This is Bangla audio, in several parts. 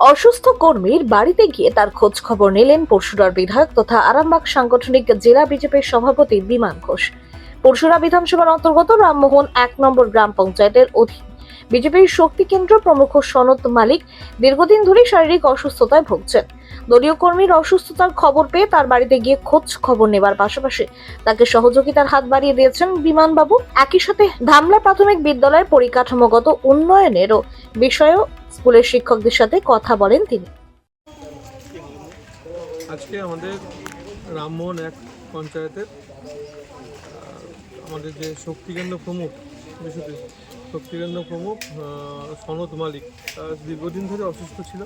অসুস্থ কর্মীর বাড়িতে গিয়ে তার খোঁজ খবর নিলেন পরশুরার বিধায়ক তথা আরামবাগ সাংগঠনিক জেলা বিজেপির সভাপতি বিমান ঘোষ। পরশুরা বিধানসভার অন্তর্গত রামমোহন এক নম্বর গ্রাম পঞ্চায়েতের অধীন। বিজেপির শক্তি কেন্দ্র প্রমুখ সনদ মালিক দীর্ঘদিন ধরে শারীরিক অসুস্থতায় ভুগছেন। দলীয় কর্মীর অসুস্থতার খবর পেয়ে তার বাড়িতে গিয়ে খোঁজ খবর নেবার পাশাপাশি তাকে সহযোগিতার হাত বাড়িয়ে দিয়েছেন বিমানবাবু। একই সাথে ধামলা প্রাথমিক বিদ্যালয়ের পরিকাঠামোগত উন্নয়নেরও বিষয়েও স্কুলের শিক্ষকদের সাথে কথা বলেন তিনি। আজকে আমাদের রামমোহন এক পঞ্চায়েতের আমাদের যে শক্তিকেন্দ্র প্রমুখ শক্তিকেন্দ্র প্রমুখ সনদ মালিক। দীর্ঘদিন ধরে অসুস্থ ছিল।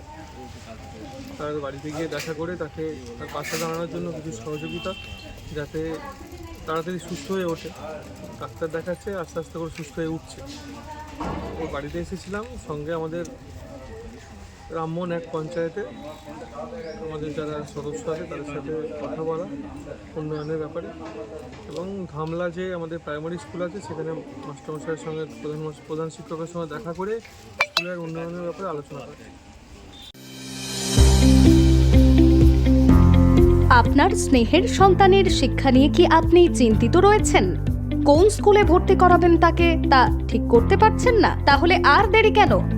তার বাড়িতে গিয়ে দেখা করে তাকে তার পাশে দাঁড়ানোর জন্য কিছু সহযোগিতা যাতে তাড়াতাড়ি সুস্থ হয়ে ওঠে। ডাক্তার দেখাচ্ছে, আস্তে আস্তে করে সুস্থ হয়ে উঠছে। ওর বাড়িতে এসেছিলাম। সঙ্গে আমাদের রামমোহন এক পঞ্চায়েতে আমাদের যারা সদস্য আছে, তাদের সাথে কথা বলা, উন্নয়নের ব্যাপারে। এবং ধামলা যে আমাদের প্রাইমারি স্কুল আছে, সেখানে মাস্টারমশাইয়ের সঙ্গে, প্রধান প্রধান শিক্ষকের সঙ্গে দেখা করে স্কুলের উন্নয়নের ব্যাপারে আলোচনা করা। আপনার স্নেহের সন্তানের শিক্ষা নিয়ে কি আপনি চিন্তিত রয়েছেন? কোন স্কুলে ভর্তি করাবেন তাকে, তা ঠিক করতে পারছেন না? তাহলে আর দেরি কেন?